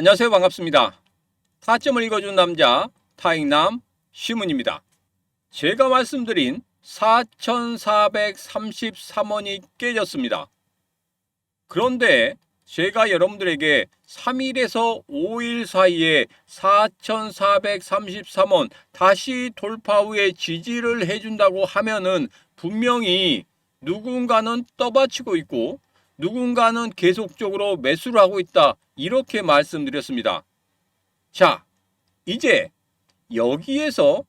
안녕하세요. 반갑습니다. 타점을 읽어준 남자 타익남 시문입니다. 제가 말씀드린 4,433원이 깨졌습니다. 그런데 제가 여러분들에게 3일에서 5일 사이에 4,433원 다시 돌파 후에 지지를 해준다고 하면은 분명히 누군가는 떠받치고 있고 누군가는 계속적으로 매수를 하고 있다. 이렇게 말씀드렸습니다. 자, 이제 여기에서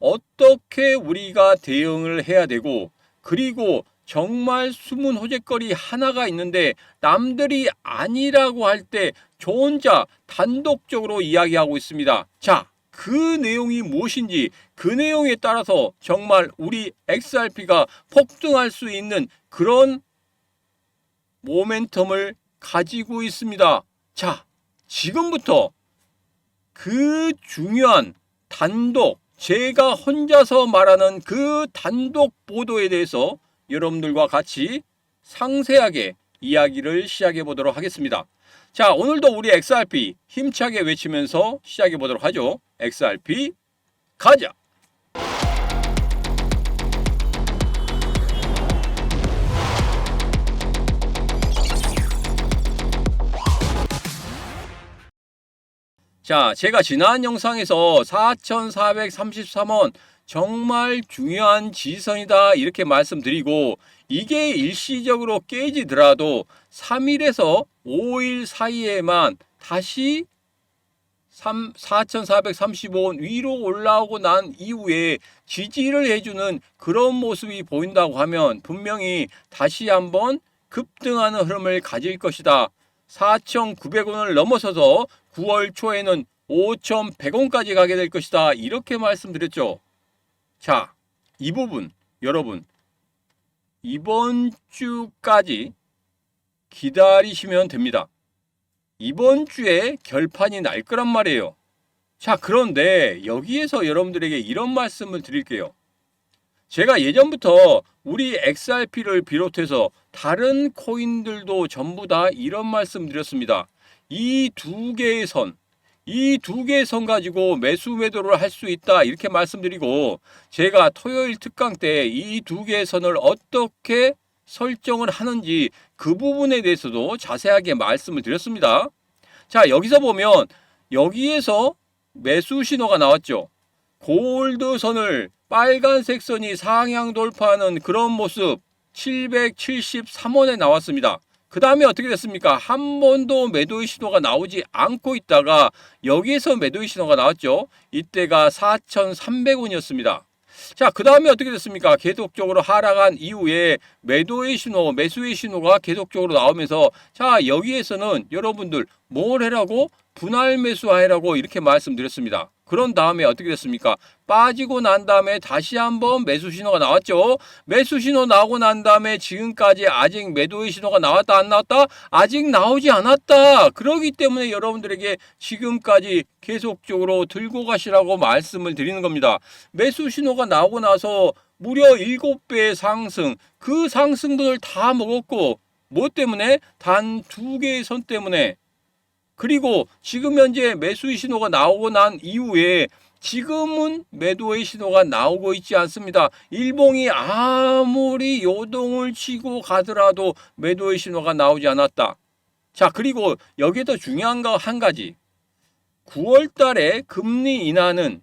어떻게 우리가 대응을 해야 되고 그리고 정말 숨은 호재거리 하나가 있는데 남들이 아니라고 할 때 저 혼자 단독적으로 이야기하고 있습니다. 자, 그 내용이 무엇인지 그 내용에 따라서 정말 우리 XRP가 폭등할 수 있는 그런 모멘텀을 가지고 있습니다. 자, 지금부터 그 중요한 단독, 제가 혼자서 말하는 그 단독 보도에 대해서 여러분들과 같이 상세하게 이야기를 시작해 보도록 하겠습니다. 자, 오늘도 우리 XRP 힘차게 외치면서 시작해 보도록 하죠. XRP 가자! 자, 제가 지난 영상에서 4,433원 정말 중요한 지선이다 이렇게 말씀드리고 이게 일시적으로 깨지더라도 3일에서 5일 사이에만 다시 4,435원 위로 올라오고 난 이후에 지지를 해주는 그런 모습이 보인다고 하면 분명히 다시 한번 급등하는 흐름을 가질 것이다. 4,900원을 넘어서서 9월 초에는 5,100원까지 가게 될 것이다. 이렇게 말씀드렸죠. 자, 이 부분 여러분 이번 주까지 기다리시면 됩니다. 이번 주에 결판이 날 거란 말이에요. 자, 그런데 여기에서 여러분들에게 이런 말씀을 드릴게요. 제가 예전부터 우리 XRP를 비롯해서 다른 코인들도 전부 다 이런 말씀 드렸습니다. 이 두 개의 선, 이 두 개의 선 가지고 매수 매도를 할 수 있다 이렇게 말씀드리고 제가 토요일 특강 때 이 두 개의 선을 어떻게 설정을 하는지 그 부분에 대해서도 자세하게 말씀을 드렸습니다. 자, 여기서 보면 여기에서 매수 신호가 나왔죠. 골드 선을 빨간색 선이 상향 돌파하는 그런 모습 773원에 나왔습니다. 그 다음에 어떻게 됐습니까? 한 번도 매도의 신호가 나오지 않고 있다가 여기에서 매도의 신호가 나왔죠. 이때가 4,300원이었습니다. 자, 그 다음에 어떻게 됐습니까? 계속적으로 하락한 이후에 매도의 신호, 매수의 신호가 계속적으로 나오면서 자, 여기에서는 여러분들 뭘 해라고? 분할 매수하라고 이렇게 말씀드렸습니다. 그런 다음에 어떻게 됐습니까? 빠지고 난 다음에 다시 한번 매수 신호가 나왔죠. 매수 신호 나오고 난 다음에 지금까지 아직 매도의 신호가 나왔다 안 나왔다? 아직 나오지 않았다. 그러기 때문에 여러분들에게 지금까지 계속적으로 들고 가시라고 말씀을 드리는 겁니다. 매수 신호가 나오고 나서 무려 7배의 상승, 그 상승분을 다 먹었고 뭐 때문에? 단 두 개의 선 때문에 그리고 지금 현재 매수의 신호가 나오고 난 이후에 지금은 매도의 신호가 나오고 있지 않습니다. 일봉이 아무리 요동을 치고 가더라도 매도의 신호가 나오지 않았다. 자, 그리고 여기에 더 중요한 거 한 가지. 9월 달에 금리 인하는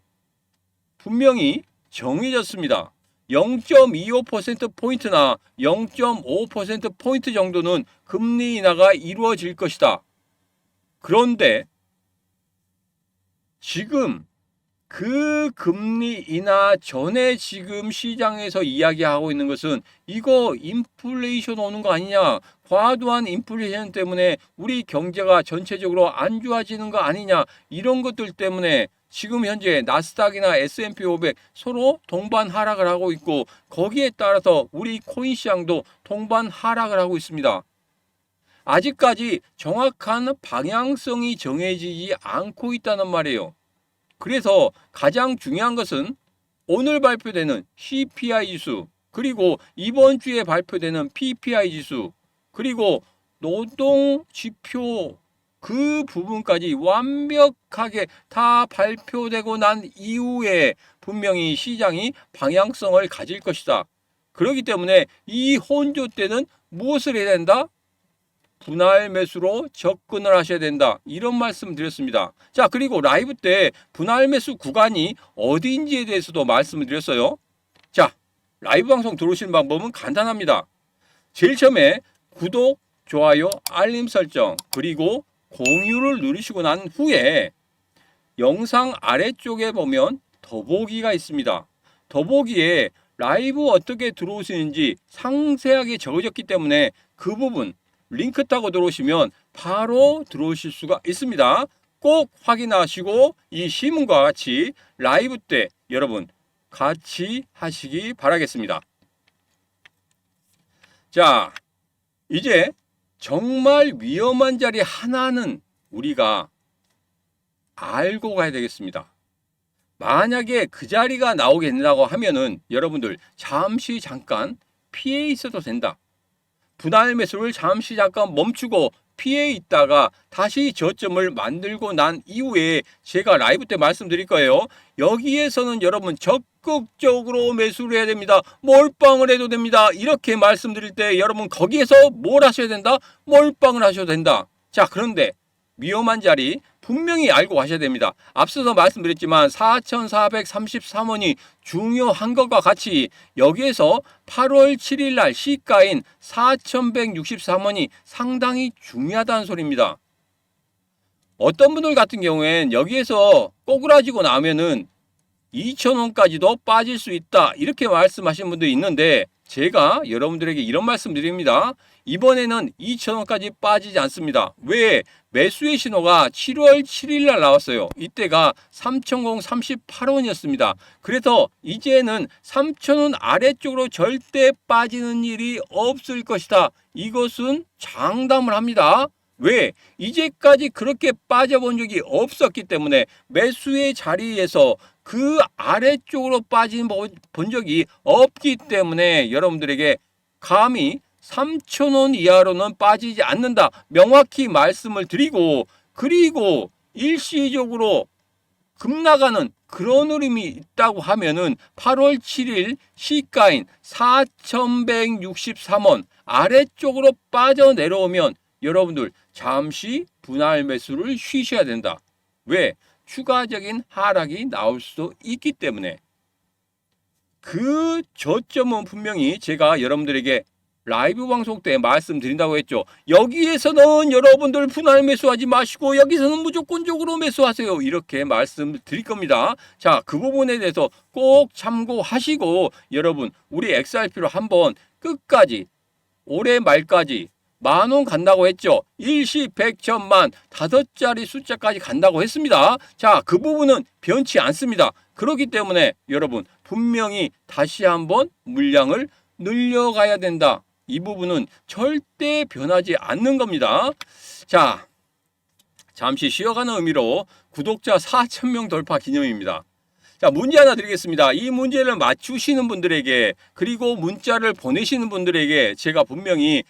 분명히 정해졌습니다. 0.25%포인트나 0.5%포인트 정도는 금리 인하가 이루어질 것이다. 그런데 지금 그 금리 인하 전에 지금 시장에서 이야기하고 있는 것은 이거 인플레이션 오는 거 아니냐 과도한 인플레이션 때문에 우리 경제가 전체적으로 안 좋아지는 거 아니냐 이런 것들 때문에 지금 현재 나스닥이나 S&P 500 서로 동반 하락을 하고 있고 거기에 따라서 우리 코인 시장도 동반 하락을 하고 있습니다. 아직까지 정확한 방향성이 정해지지 않고 있다는 말이에요. 그래서 가장 중요한 것은 오늘 발표되는 CPI 지수, 그리고 이번 주에 발표되는 PPI 지수, 그리고 노동 지표 그 부분까지 완벽하게 다 발표되고 난 이후에 분명히 시장이 방향성을 가질 것이다. 그렇기 때문에 이 혼조 때는 무엇을 해야 된다? 분할 매수로 접근을 하셔야 된다. 이런 말씀 드렸습니다. 자, 그리고 라이브 때 분할 매수 구간이 어디인지에 대해서도 말씀을 드렸어요. 자, 라이브 방송 들어오시는 방법은 간단합니다. 제일 처음에 구독, 좋아요, 알림 설정, 그리고 공유를 누르시고 난 후에 영상 아래쪽에 보면 더보기가 있습니다. 더보기에 라이브 어떻게 들어오시는지 상세하게 적어졌기 때문에 그 부분 링크 타고 들어오시면 바로 들어오실 수가 있습니다. 꼭 확인하시고 이 시문과 같이 라이브 때 여러분 같이 하시기 바라겠습니다. 자, 이제 정말 위험한 자리 하나는 우리가 알고 가야 되겠습니다. 만약에 그 자리가 나오게 된다고 하면은 여러분들 잠시 잠깐 피해 있어도 된다. 분할 매수를 잠시 잠깐 멈추고 피해 있다가 다시 저점을 만들고 난 이후에 제가 라이브 때 말씀드릴 거예요. 여기에서는 여러분 적극적으로 매수를 해야 됩니다. 몰빵을 해도 됩니다. 이렇게 말씀드릴 때 여러분 거기에서 뭘 하셔야 된다? 몰빵을 하셔도 된다. 자, 그런데 위험한 자리 분명히 알고 가셔야 됩니다. 앞서서 말씀드렸지만 4,433원이 중요한 것과 같이 여기에서 8월 7일 날 시가인 4,163원이 상당히 중요하다는 소리입니다. 어떤 분들 같은 경우엔 여기에서 꼬꾸라지고 나면은 2,000원까지도 빠질 수 있다. 이렇게 말씀하시는 분들이 있는데 제가 여러분들에게 이런 말씀 드립니다. 이번에는 2,000원까지 빠지지 않습니다. 왜? 매수의 신호가 7월 7일 날 나왔어요. 이때가 3,038원이었습니다. 그래서 이제는 3,000원 아래쪽으로 절대 빠지는 일이 없을 것이다. 이것은 장담을 합니다. 왜? 이제까지 그렇게 빠져본 적이 없었기 때문에 매수의 자리에서 그 아래쪽으로 빠진 본 적이 없기 때문에 여러분들에게 감히 3,000원 이하로는 빠지지 않는다. 명확히 말씀을 드리고 그리고 일시적으로 급나가는 그런 흐름이 있다고 하면은 8월 7일 시가인 4,163원 아래쪽으로 빠져 내려오면 여러분들 잠시 분할 매수를 쉬셔야 된다. 왜? 추가적인 하락이 나올 수도 있기 때문에 그 저점은 분명히 제가 여러분들에게 라이브 방송 때 말씀드린다고 했죠. 여기에서는 여러분들 분할 매수하지 마시고 여기서는 무조건적으로 매수하세요. 이렇게 말씀드릴 겁니다. 자, 그 부분에 대해서 꼭 참고하시고 여러분 우리 XRP로 한번 끝까지 올해 말까지 만 원 간다고 했죠. 일시 백천만 다섯 자리 숫자까지 간다고 했습니다. 자, 그 부분은 변치 않습니다. 그렇기 때문에 여러분 분명히 다시 한번 물량을 늘려가야 된다. 이 부분은 절대 변하지 않는 겁니다. 자, 잠시 쉬어가는 의미로 구독자 4,000명 돌파 기념입니다. 자, 문제 하나 드리겠습니다. 이 문제를 맞추시는 분들에게 그리고 문자를 보내시는 분들에게 제가 분명히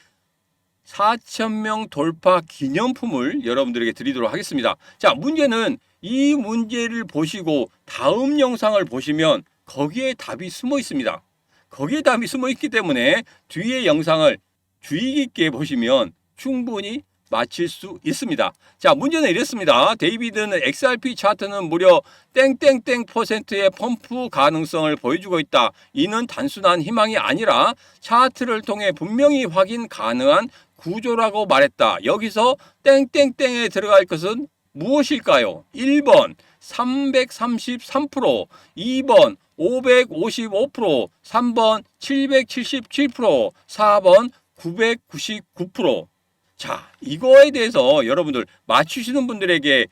4,000명 돌파 기념품을 여러분들에게 드리도록 하겠습니다. 자, 문제는 이 문제를 보시고 다음 영상을 보시면 거기에 답이 숨어 있습니다. 거기에 답이 숨어 있기 때문에 뒤에 영상을 주의 깊게 보시면 충분히 맞힐 수 있습니다. 자, 문제는 이렇습니다. 데이비드는 XRP 차트는 무려 땡땡땡 퍼센트의 펌프 가능성을 보여주고 있다. 이는 단순한 희망이 아니라 차트를 통해 분명히 확인 가능한 구조라고 말했다. 여기서 땡땡땡에 들어갈 것은 무엇일까요? 1번 333%, 2번 555%, 3번 777%, 4번 999%. 자, 이거에 대해서 여러분들 맞추시는 분들에게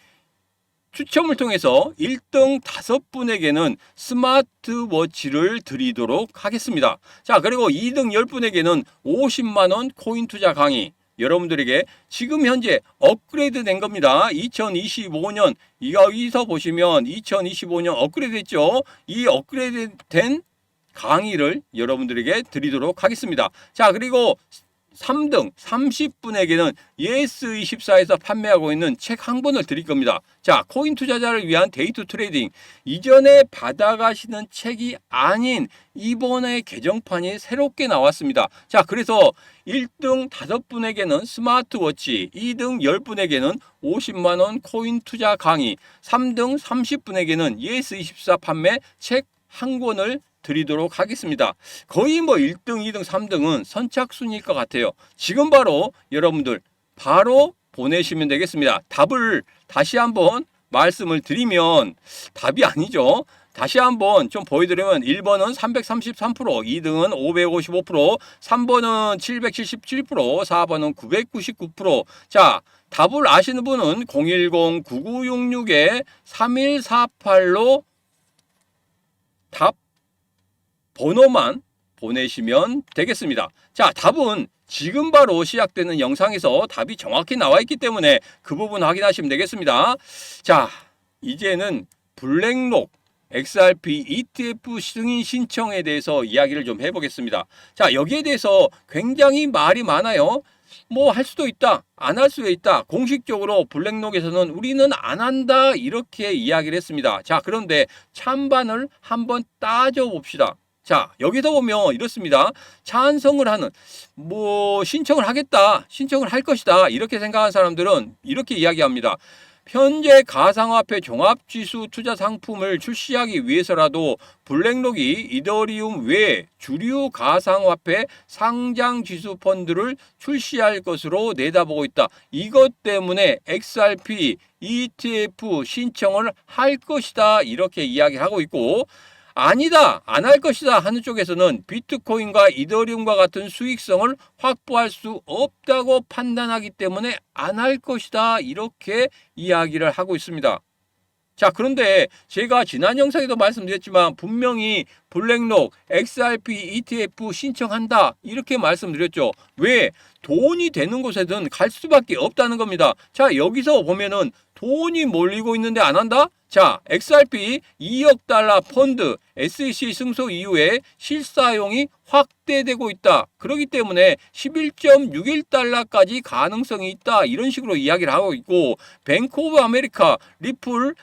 추첨을 통해서 1등 5분에게는 스마트워치를 드리도록 하겠습니다. 자, 그리고 2등 10분에게는 50만원 코인 투자 강의, 여러분들에게 지금 현재 업그레이드 된 겁니다. 2025년 여기서 보시면 2025년 업그레이드 됐죠. 이 업그레이드 된 강의를 여러분들에게 드리도록 하겠습니다. 자, 그리고 3등 30분에게는 예스24에서 판매하고 있는 책 한 권을 드릴 겁니다. 자, 코인 투자자를 위한 데이트 트레이딩. 이전에 받아가시는 책이 아닌 이번에 개정판이 새롭게 나왔습니다. 자, 그래서 1등 5분에게는 스마트워치, 2등 10분에게는 50만원 코인 투자 강의, 3등 30분에게는 예스24 판매 책 한 권을 드리도록 하겠습니다. 거의 뭐 1등, 2등, 3등은 선착순일 것 같아요. 지금 바로 여러분들 바로 보내시면 되겠습니다. 답을 다시 한번 말씀을 드리면 답이 아니죠. 다시 한번 좀 보여드리면 1번은 333%, 2등은 555%, 3번은 777%, 4번은 999%. 자, 답을 아시는 분은 010-9966-3148로 답 번호만 보내시면 되겠습니다. 자, 답은 지금 바로 시작되는 영상에서 답이 정확히 나와 있기 때문에 그 부분 확인하시면 되겠습니다. 자, 이제는 블랙록 XRP ETF 승인 신청에 대해서 이야기를 좀 해보겠습니다. 자, 여기에 대해서 굉장히 말이 많아요. 뭐 할 수도 있다, 안 할 수도 있다. 공식적으로 블랙록에서는 우리는 안 한다 이렇게 이야기를 했습니다. 자, 그런데 찬반을 한번 따져 봅시다. 자, 여기서 보면 이렇습니다. 찬성을 하는, 뭐, 신청을 하겠다, 신청을 할 것이다, 이렇게 생각하는 사람들은 이렇게 이야기합니다. 현재 가상화폐 종합지수 투자 상품을 출시하기 위해서라도 블랙록이 이더리움 외 주류 가상화폐 상장 지수 펀드를 출시할 것으로 내다보고 있다. 이것 때문에 XRP ETF 신청을 할 것이다. 이렇게 이야기하고 있고 아니다, 안 할 것이다 하는 쪽에서는 비트코인과 이더리움과 같은 수익성을 확보할 수 없다고 판단하기 때문에 안 할 것이다 이렇게 이야기를 하고 있습니다. 자, 그런데 제가 지난 영상에도 말씀드렸지만 분명히 블랙록 XRP ETF 신청한다 이렇게 말씀드렸죠. 왜? 돈이 되는 곳에든 갈 수밖에 없다는 겁니다. 자, 여기서 보면은 돈이 몰리고 있는데 안 한다? 자, XRP 2억 달러 펀드 SEC 승소 이후에 실사용이 확대되고 있다. 그렇기 때문에 11.61달러까지 가능성이 있다. 이런 식으로 이야기를 하고 있고 뱅크 오브 아메리카 리플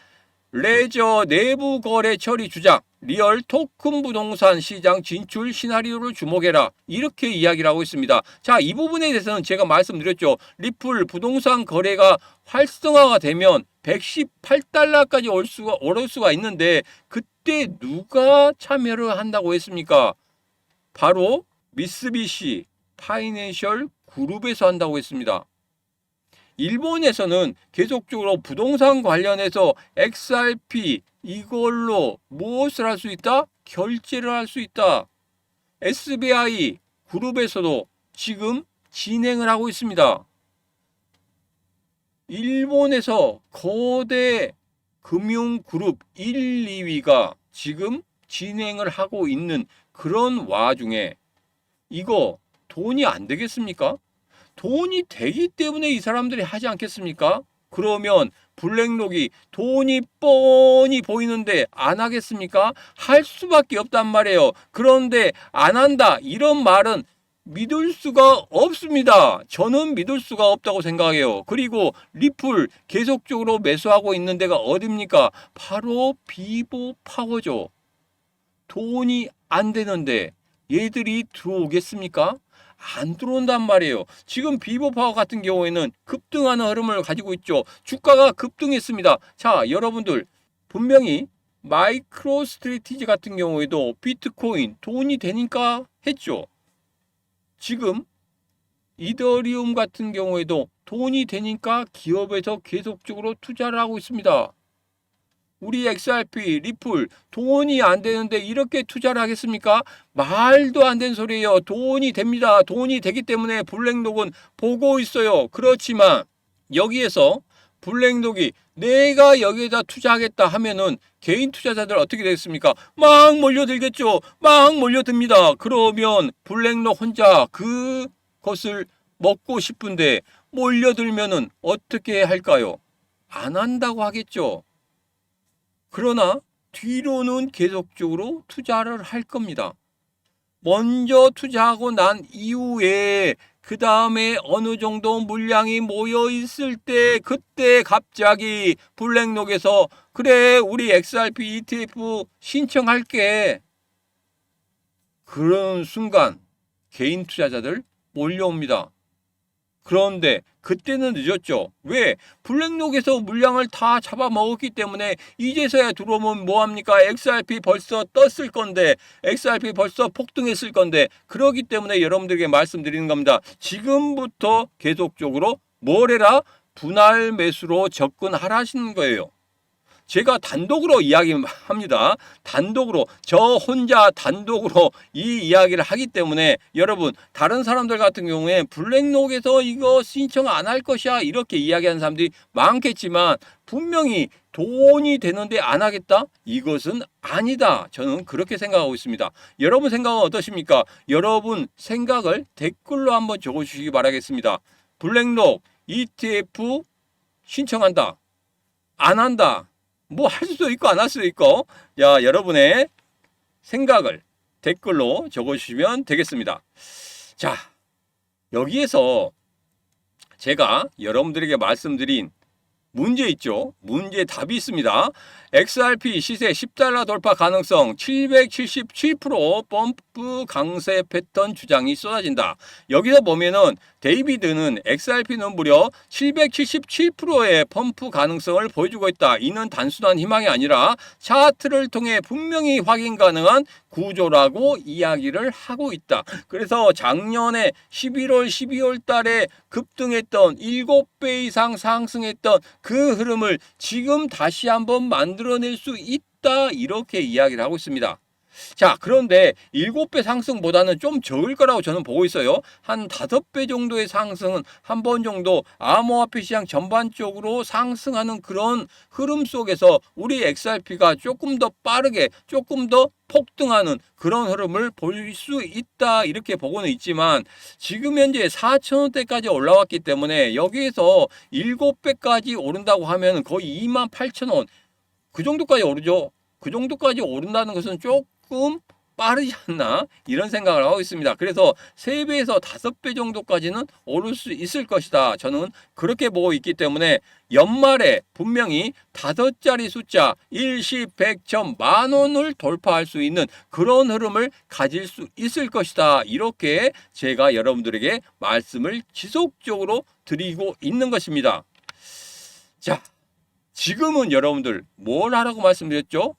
레저 내부 거래 처리 주장 리얼 토큰 부동산 시장 진출 시나리오를 주목해라. 이렇게 이야기를 하고 있습니다. 자, 이 부분에 대해서는 제가 말씀드렸죠. 리플 부동산 거래가 활성화가 되면 118달러까지 올 수가 오를 수가 있는데 그때 누가 참여를 한다고 했습니까? 바로 미쓰비시 파이낸셜 그룹에서 한다고 했습니다. 일본에서는 계속적으로 부동산 관련해서 XRP 이걸로 무엇을 할 수 있다? 결제를 할 수 있다. SBI 그룹에서도 지금 진행을 하고 있습니다. 일본에서 거대 금융 그룹 1, 2위가 지금 진행을 하고 있는 그런 와중에 이거 돈이 안 되겠습니까? 돈이 되기 때문에 이 사람들이 하지 않겠습니까? 그러면 블랙록이 돈이 뻔히 보이는데 안 하겠습니까? 할 수밖에 없단 말이에요. 그런데 안 한다. 이런 말은 믿을 수가 없습니다. 저는 믿을 수가 없다고 생각해요. 그리고 리플 계속적으로 매수하고 있는 데가 어딥니까? 바로 비보 파워죠. 돈이 안 되는데 얘들이 들어오겠습니까? 안 들어온단 말이에요. 지금 비보파워 같은 경우에는 급등하는 흐름을 가지고 있죠. 주가가 급등했습니다. 자, 여러분들 분명히 마이크로 스트레티지 같은 경우에도 비트코인 돈이 되니까 했죠. 지금 이더리움 같은 경우에도 돈이 되니까 기업에서 계속적으로 투자를 하고 있습니다. 우리 XRP, 리플 돈이 안 되는데 이렇게 투자를 하겠습니까? 말도 안 되는 소리예요. 돈이 됩니다. 돈이 되기 때문에 블랙록은 보고 있어요. 그렇지만 여기에서 블랙록이 내가 여기에다 투자하겠다 하면은 개인 투자자들 어떻게 되겠습니까? 막 몰려들겠죠. 막 몰려듭니다. 그러면 블랙록 혼자 그것을 먹고 싶은데 몰려들면은 어떻게 할까요? 안 한다고 하겠죠. 그러나 뒤로는 계속적으로 투자를 할 겁니다. 먼저 투자하고 난 이후에 그 다음에 어느 정도 물량이 모여 있을 때 그때 갑자기 블랙록에서 그래 우리 XRP ETF 신청할게 그런 순간 개인 투자자들 몰려옵니다. 그런데 그때는 늦었죠. 왜? 블랙록에서 물량을 다 잡아먹었기 때문에 이제서야 들어오면 뭐합니까? XRP 벌써 떴을 건데 XRP 벌써 폭등했을 건데 그러기 때문에 여러분들에게 말씀드리는 겁니다. 지금부터 계속적으로 뭘 해라? 분할 매수로 접근하라시는 거예요. 제가 단독으로 이야기합니다. 단독으로 저 혼자 단독으로 이 이야기를 하기 때문에 여러분 다른 사람들 같은 경우에 블랙록에서 이거 신청 안 할 것이야 이렇게 이야기하는 사람들이 많겠지만 분명히 돈이 되는데 안 하겠다? 이것은 아니다. 저는 그렇게 생각하고 있습니다. 여러분 생각은 어떠십니까? 여러분 생각을 댓글로 한번 적어주시기 바라겠습니다. 블랙록 ETF 신청한다. 안 한다. 뭐 할 수도 있고 안 할 수도 있고 야 여러분의 생각을 댓글로 적어주시면 되겠습니다. 자 여기에서 제가 여러분들에게 말씀드린 문제 있죠. 문제 답이 있습니다. XRP 시세 10달러 돌파 가능성 777% 펌프 강세 패턴 주장이 쏟아진다. 여기서 보면은 데이비드는 XRP는 무려 777%의 펌프 가능성을 보여주고 있다. 이는 단순한 희망이 아니라 차트를 통해 분명히 확인 가능한 구조라고 이야기를 하고 있다. 그래서 작년에 11월, 12월 달에 급등했던 7배 이상 상승했던 그 흐름을 지금 다시 한번 만들어낼 수 있다. 이렇게 이야기를 하고 있습니다. 자, 그런데 7배 상승보다는 좀 적을 거라고 저는 보고 있어요. 한 5배 정도의 상승은 한 번 정도 암호화폐 시장 전반적으로 상승하는 그런 흐름 속에서 우리 XRP가 조금 더 빠르게, 조금 더 폭등하는 그런 흐름을 볼 수 있다. 이렇게 보고는 있지만 지금 현재 4,000원대까지 올라왔기 때문에 여기에서 7배까지 오른다고 하면 거의 28,000원. 그 정도까지 오르죠. 그 정도까지 오른다는 것은 조금 빠르지 않나 이런 생각을 하고 있습니다. 그래서 3배에서 5배 정도까지는 오를 수 있을 것이다. 저는 그렇게 보고 있기 때문에 연말에 분명히 다섯 자리 숫자 일시 백천 만 원을 돌파할 수 있는 그런 흐름을 가질 수 있을 것이다. 이렇게 제가 여러분들에게 말씀을 지속적으로 드리고 있는 것입니다. 자, 지금은 여러분들 뭘 하라고 말씀드렸죠?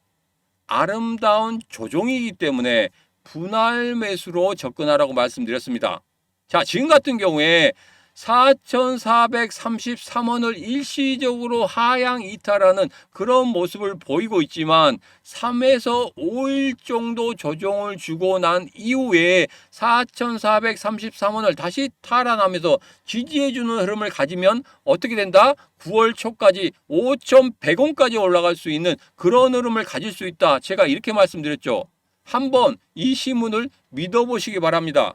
아름다운 조종이기 때문에 분할 매수로 접근하라고 말씀드렸습니다. 자, 지금 같은 경우에 4,433원을 일시적으로 하향 이탈하는 그런 모습을 보이고 있지만 3에서 5일 정도 조정을 주고 난 이후에 4,433원을 다시 탈환하면서 지지해주는 흐름을 가지면 어떻게 된다? 9월 초까지 5,100원까지 올라갈 수 있는 그런 흐름을 가질 수 있다. 제가 이렇게 말씀드렸죠. 한번 이 신문을 믿어보시기 바랍니다.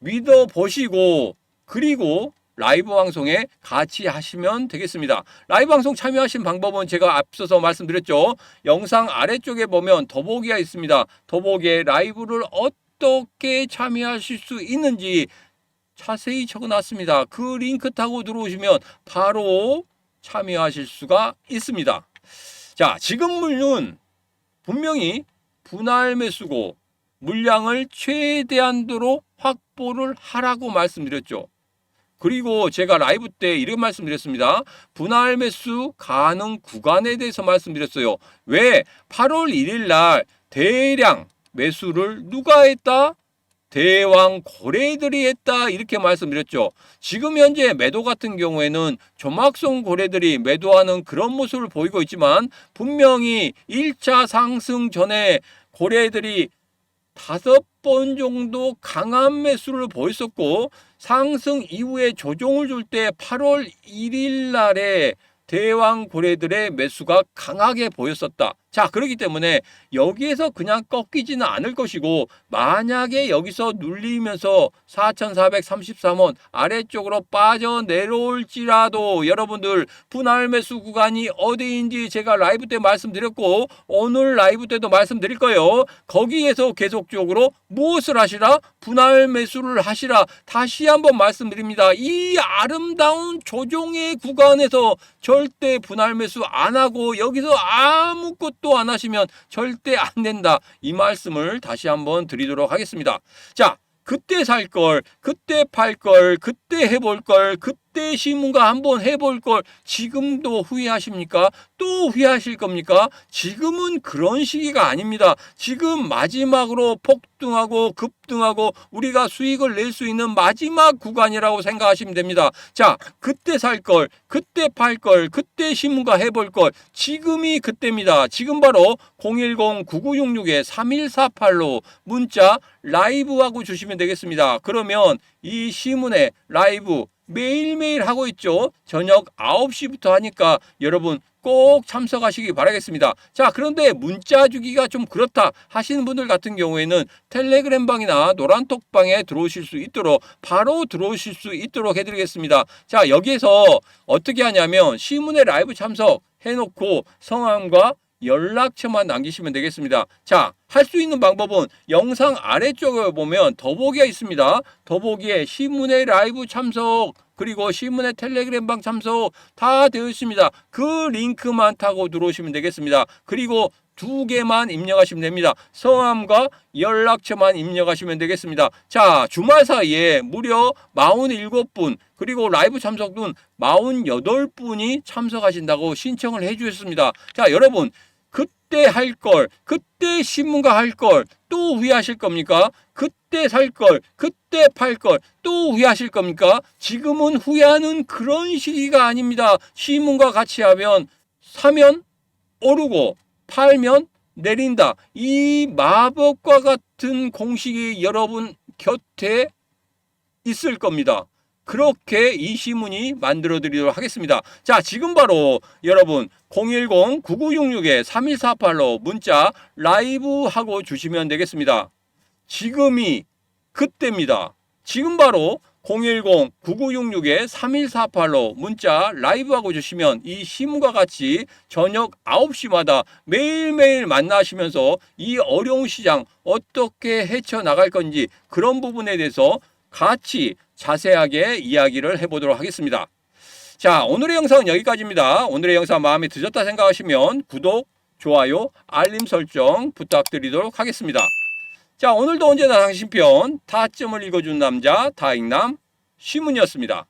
믿어보시고 그리고 라이브 방송에 같이 하시면 되겠습니다. 라이브 방송 참여하신 방법은 제가 앞서서 말씀드렸죠. 영상 아래쪽에 보면 더보기가 있습니다. 더보기에 라이브를 어떻게 참여하실 수 있는지 자세히 적어놨습니다. 그 링크 타고 들어오시면 바로 참여하실 수가 있습니다. 자, 지금 물론 분명히 분할 매수고 물량을 최대한도로 확보를 하라고 말씀드렸죠. 그리고 제가 라이브 때 이런 말씀드렸습니다. 분할 매수 가능 구간에 대해서 말씀드렸어요. 왜? 8월 1일 날 대량 매수를 누가 했다? 대왕 고래들이 했다 이렇게 말씀드렸죠. 지금 현재 매도 같은 경우에는 조막송 고래들이 매도하는 그런 모습을 보이고 있지만 분명히 1차 상승 전에 고래들이 다섯 번 정도 강한 매수를 보였었고 상승 이후에 조정을 줄 때 8월 1일 날에 대왕 고래들의 매수가 강하게 보였었다. 자, 그렇기 때문에 여기에서 그냥 꺾이지는 않을 것이고 만약에 여기서 눌리면서 4,433원 아래쪽으로 빠져 내려올지라도 여러분들 분할 매수 구간이 어디인지 제가 라이브 때 말씀드렸고 오늘 라이브 때도 말씀드릴 거예요. 거기에서 계속적으로 무엇을 하시라? 분할 매수를 하시라. 다시 한번 말씀드립니다. 이 아름다운 조종의 구간에서 절대 분할 매수 안 하고 여기서 아무것도 안 하시면 절대 안 된다. 이 말씀을 다시 한번 드리도록 하겠습니다. 자, 그때 살 걸, 그때 팔 걸, 그때 해볼 걸, 그때 신문가 한번 해볼 걸, 지금도 후회하십니까? 또 후회하실 겁니까? 지금은 그런 시기가 아닙니다. 지금 마지막으로 폭등하고 급등하고 우리가 수익을 낼 수 있는 마지막 구간이라고 생각하시면 됩니다. 자, 그때 살 걸, 그때 팔 걸, 그때 신문가 해볼 걸, 지금이 그때입니다. 지금 바로 010-9966-3148로 문자 라이브 하고 주시면 되겠습니다. 그러면 이 시문에 라이브 매일매일 하고 있죠. 저녁 9시부터 하니까 여러분 꼭 참석하시기 바라겠습니다. 자, 그런데 문자 주기가 좀 그렇다 하시는 분들 같은 경우에는 텔레그램 방이나 노란톡 방에 들어오실 수 있도록 바로 들어오실 수 있도록 해드리겠습니다. 자, 여기에서 어떻게 하냐면 시문에 라이브 참석 해놓고 성함과 연락처만 남기시면 되겠습니다. 자, 할 수 있는 방법은 영상 아래쪽에 보면 더보기가 있습니다. 더보기에 시문의 라이브 참석 그리고 시문의 텔레그램 방 참석 다 되어 있습니다. 그 링크만 타고 들어오시면 되겠습니다. 그리고 두 개만 입력하시면 됩니다. 성함과 연락처만 입력하시면 되겠습니다. 자, 주말 사이에 무려 47분 그리고 라이브 참석은 48분이 참석하신다고 신청을 해 주셨습니다. 자, 여러분 그때 할 걸, 그때 신문가 할 걸 또 후회하실 겁니까? 그때 살 걸, 그때 팔 걸 또 후회하실 겁니까? 지금은 후회하는 그런 시기가 아닙니다. 신문과 같이 하면 사면 오르고 팔면 내린다. 이 마법과 같은 공식이 여러분 곁에 있을 겁니다. 그렇게 이 시문이 만들어 드리도록 하겠습니다. 자, 지금 바로 여러분 010-9966-3148로 문자 라이브 하고 주시면 되겠습니다. 지금이 그때입니다. 지금 바로 010-9966-3148로 문자 라이브 하고 주시면 이 시문과 같이 저녁 9시마다 매일매일 만나시면서 이 어려운 시장 어떻게 헤쳐나갈 건지 그런 부분에 대해서 같이 자세하게 이야기를 해보도록 하겠습니다. 자, 오늘의 영상은 여기까지입니다. 오늘의 영상 마음에 드셨다 생각하시면 구독, 좋아요, 알림 설정 부탁드리도록 하겠습니다. 자, 오늘도 언제나 당신 편 타점을 읽어준 남자 다익남 시문이었습니다.